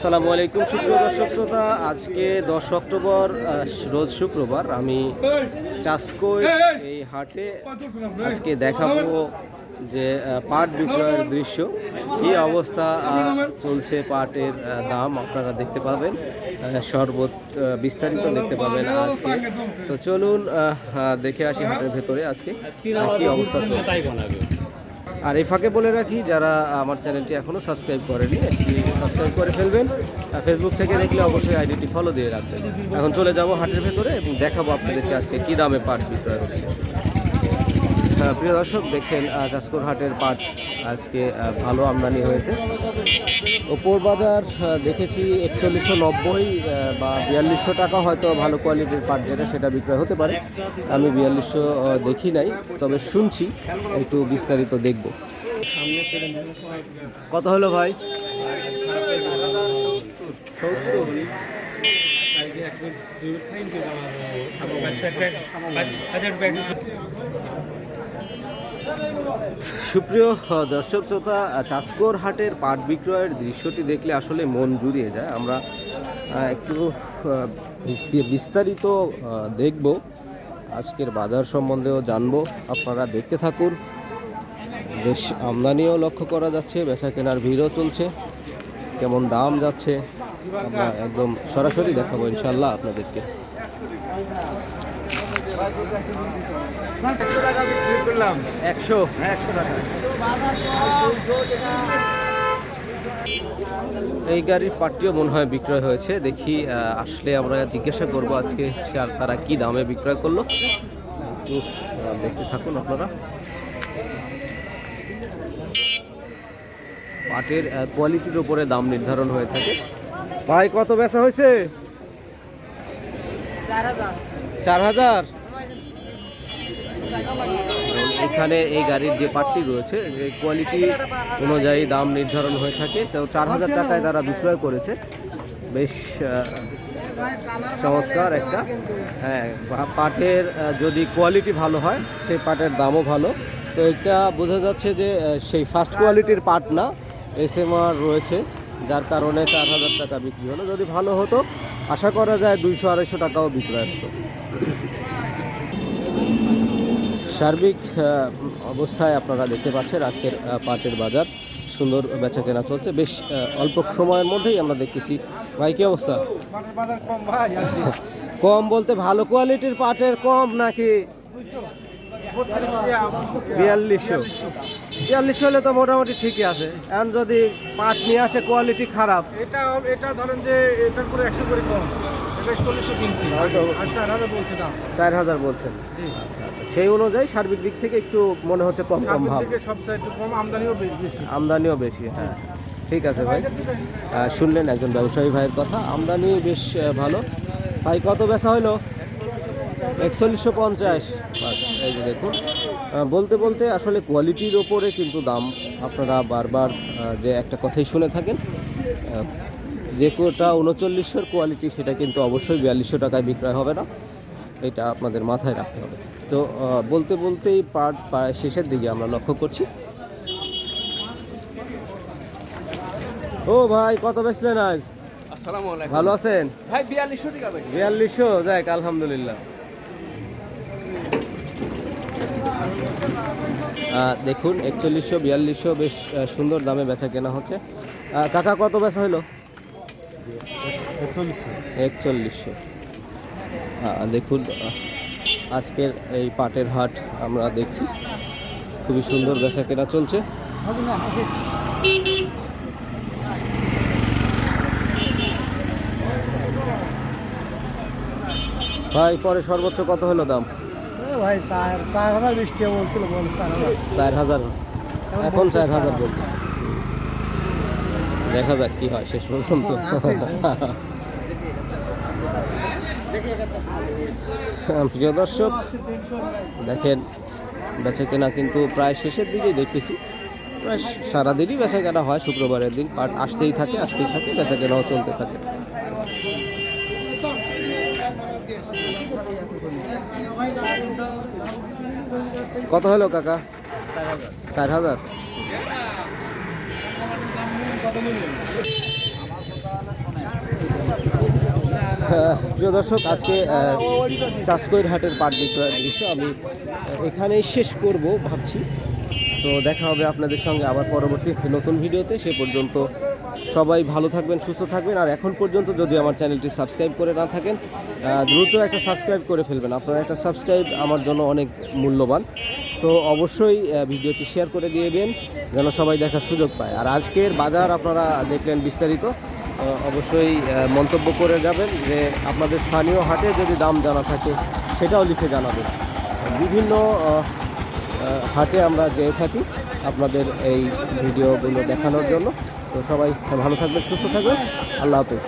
আসসালামু আলাইকুম, সুপ্রিয় দর্শক শ্রোতা। আজকে দশ অক্টোবর রোজ শুক্রবার। আমি চাষকোয় এই হাটে আজকে দেখাবো যে পাট বিক্রয়ের দৃশ্য। কি অবস্থা চলছে পাটের দাম আপনারা দেখতে পাবেন শরবত বিস্তারিত দেখতে পাবেন আজকে। তো চলুন দেখে আসি হাটের ভেতরে আজকে কি অবস্থা চলছে। আর এই ফাঁকে বলে রাখি, যারা আমার চ্যানেলটি এখনও সাবস্ক্রাইব করেনি একটি সাবস্ক্রাইব করে ফেলবেন। ফেসবুক থেকে দেখলে অবশ্যই আইডিটি ফলো দিয়ে রাখবেন। এখন চলে যাব হাটের ভেতরে এবং দেখাবো আপনাদেরকে আজকে কী দামে পাট বিক্রয় হচ্ছে। প্রিয় দর্শক দেখছেন আহ, চাষকর হাটের পাট। আজকে ভালো আমদানি হয়েছে। ওপর বাজার দেখেছি একচল্লিশশো নব্বই বা বিয়াল্লিশশো টাকা হয়তো ভালো কোয়ালিটির পাট যেটা সেটা বিক্রয় হতে পারে। আমি বিয়াল্লিশশো দেখি নাই তবে শুনছি একটু বিস্তারিত দেখব। কত হলো ভাই? সত্তর। সুপ্রিয় দর্শক শ্রোতা চাষকর হাটের পাট বিক্রয়ের দৃশ্যটি দেখলে আসলে মন জুড়িয়ে যায়। আমরা একটু বিস্তারিত দেখব। আজকের বাজার সম্বন্ধেও জানব। আপনারা দেখতে থাকুন। বেশ আমদানিও লক্ষ্য করা যাচ্ছে বেচা কেনার ভিড়ও চলছে। কেমন দাম যাচ্ছে, আমরা একদম সরাসরি দেখাবো ইনশাল্লাহ আপনাদেরকে। একশো। একশো এই গাড়ির পাটটিও মনে হয় বিক্রয় হয়েছে। দেখি আসলে আমরা জিজ্ঞাসা করব আজকে সে আর তারা কি দামে বিক্রয় করল। একটু দেখতে থাকুন আপনারা। পাটের কোয়ালিটির উপরে দাম নির্ধারণ হয়ে থাকে। ভাই কত বেচা হয়েছে? চার হাজার? এখানে এই গাড়ির যে পার্টটি রয়েছে এই কোয়ালিটি অনুযায়ী দাম নির্ধারণ হয়ে থাকে তো চার হাজার টাকায় তারা বিক্রয় করেছে। বেশ চমৎকার একটা হ্যাঁ পাটের যদি কোয়ালিটি ভালো হয় সেই পাটের দামও ভালো। তো এটা বোঝা যাচ্ছে যে সেই ফার্স্ট কোয়ালিটির পাট না এস এম আর রয়েছে যার কারণে চার হাজার টাকা বিক্রি হলো। যদি ভালো হতো আশা করা যায় দুইশো আড়াইশো টাকাও বিক্রয় হতো। সার্বিক অবস্থায় আপনারা দেখতে পাচ্ছেন আজকের পাটের বাজার। সুন্দর বেচা কেনা চলছে। বেশ অল্প সময়ের মধ্যেই আমরা দেখতেছি। ভাই কি অবস্থা? কম বলতে ভালো কোয়ালিটির পাটের কম নাকি? বিয়াল্লিশশো। বিয়াল্লিশশো হলে তো মোটামুটি ঠিকই আছে। এখন যদি পাট নিয়ে আসে কোয়ালিটি খারাপ। এটা এটা ধরেন যে এটার করে একশো করে কম। চার হাজার বলছেন। সেই অনুযায়ী সার্বিক দিক থেকে একটু মনে হচ্ছে কম কম ভাব। আমদানিও বেশি। হ্যাঁ। ঠিক আছে ভাই। শুনলেন একজন ব্যবসায়ী ভাইয়ের কথা। আমদানি বেশ ভালো। ভাই কত বেচা হলো? একচল্লিশশো পঞ্চাশ। বাস এই যে দেখুন। বলতে বলতে আসলে কোয়ালিটির ওপরে কিন্তু দাম আপনারা বারবার যে একটা কথাই শুনে থাকেন যে কোটা উনচল্লিশশোর কোয়ালিটি সেটা কিন্তু অবশ্যই বিয়াল্লিশশো টাকায় বিক্রয় হবে না। এটা আপনাদের মাথায় রাখতে হবে। তো বলতে বলতেই পার্ট প্রায় শেষের দিকে আমরা লক্ষ্য করছি। ও ভাই কত বেচলেন আজ? ভালো আছেন? ভাই বিয়াল্লিশশো টাকা বিয়াল্লিশশো? যাক আলহামদুলিল্লাহ। দেখুন একচল্লিশশো বিয়াল্লিশশো বেশ সুন্দর দামে বেচা কেনা হচ্ছে। কাকা কত বেচা হলো? একচল্লিশশো। আহ, দেখুন আজকের এই পাটের হাট আমরা দেখছি। খুবই সুন্দর বেচা কেনা চলছে। ভাই পরে সর্বোচ্চ কত হলো দাম? ভাই চার হাজার বলছিল চার হাজার। এখন চার হাজার বলতে দেখা যাক কি হয় শেষ পর্যন্ত। প্রিয় দর্শক দেখেন বেচা কেনা কিন্তু প্রায় শেষের দিকেই দেখতেছি। প্রায় সারাদিনই বেচা কেনা হয় শুক্রবারের দিন পাট আসতেই থাকে আসতেই থাকে বেচা কেনাও চলতে থাকে। কত হলো কাকা? চার হাজার। প্রিয় দর্শক, আজকে চাষকৈর হাটের পাট বিক্রয়ের দৃশ্য আমি এখানেই শেষ করব ভাবছি। তো দেখা হবে আপনাদের সঙ্গে আবার পরবর্তী নতুন ভিডিওতে। সে পর্যন্ত সবাই ভালো থাকবেন, সুস্থ থাকবেন। আর এখন পর্যন্ত যদি আমার চ্যানেলটি সাবস্ক্রাইব করে না থাকেন দ্রুত একটা সাবস্ক্রাইব করে ফেলবেন। আপনারা একটা সাবস্ক্রাইব আমার জন্য অনেক মূল্যবান। তো অবশ্যই ভিডিওটি শেয়ার করে দিয়ে দেন, যেন সবাই দেখার সুযোগ পায়। আর আজকের বাজার আপনারা দেখলেন বিস্তারিত অবশ্যই মন্তব্য করে যাবেন যে আপনাদের স্থানীয় হাটে যদি দাম জানা থাকে, সেটাও লিখে জানাবেন। বিভিন্ন হাটে আমরা যেয়ে থাকি আপনাদের এই ভিডিওগুলো দেখানোর জন্য। তো সবাই ভালো থাকবেন, সুস্থ থাকবেন। আল্লাহ হাফেজ।